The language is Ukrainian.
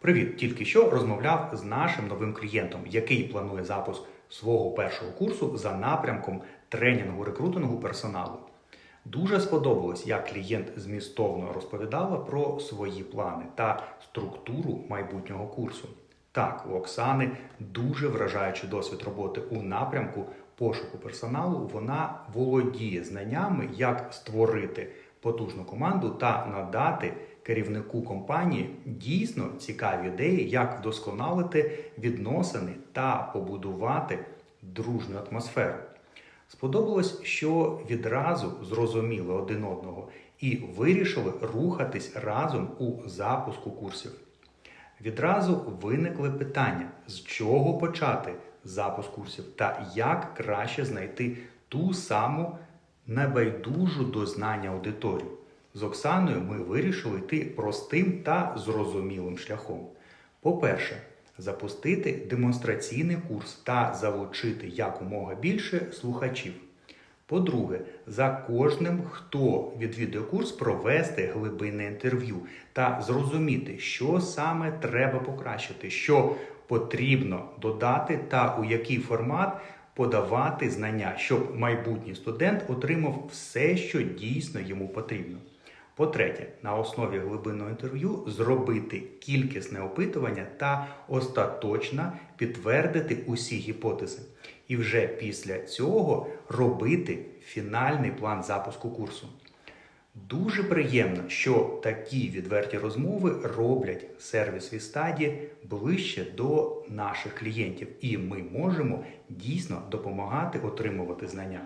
Привіт! Тільки що розмовляв з нашим новим клієнтом, який планує запуск свого першого курсу за напрямком тренінгу рекрутингу персоналу. Дуже сподобалось, як клієнт змістовно розповідала про свої плани та структуру майбутнього курсу. Так, у Оксани дуже вражаючий досвід роботи у напрямку пошуку персоналу. Вона володіє знаннями, як створити потужну команду та надати керівнику компанії дійсно цікаві ідеї, як вдосконалити відносини та побудувати дружню атмосферу. Сподобалось, що відразу зрозуміли один одного і вирішили рухатись разом у запуску курсів. Відразу виникли питання, з чого почати запуск курсів та як краще знайти ту саму небайдужу до знання аудиторію. З Оксаною ми вирішили йти простим та зрозумілим шляхом. По-перше, запустити демонстраційний курс та залучити якомога більше слухачів. По-друге, за кожним, хто відвідує курс, провести глибинне інтерв'ю та зрозуміти, що саме треба покращити, що потрібно додати та у який формат подавати знання, щоб майбутній студент отримав все, що дійсно йому потрібно. По-третє, на основі глибинного інтерв'ю зробити кількісне опитування та остаточно підтвердити усі гіпотези. І вже після цього робити фінальний план запуску курсу. Дуже приємно, що такі відверті розмови роблять сервіс Вістаді ближче до наших клієнтів, і ми можемо дійсно допомагати отримувати знання.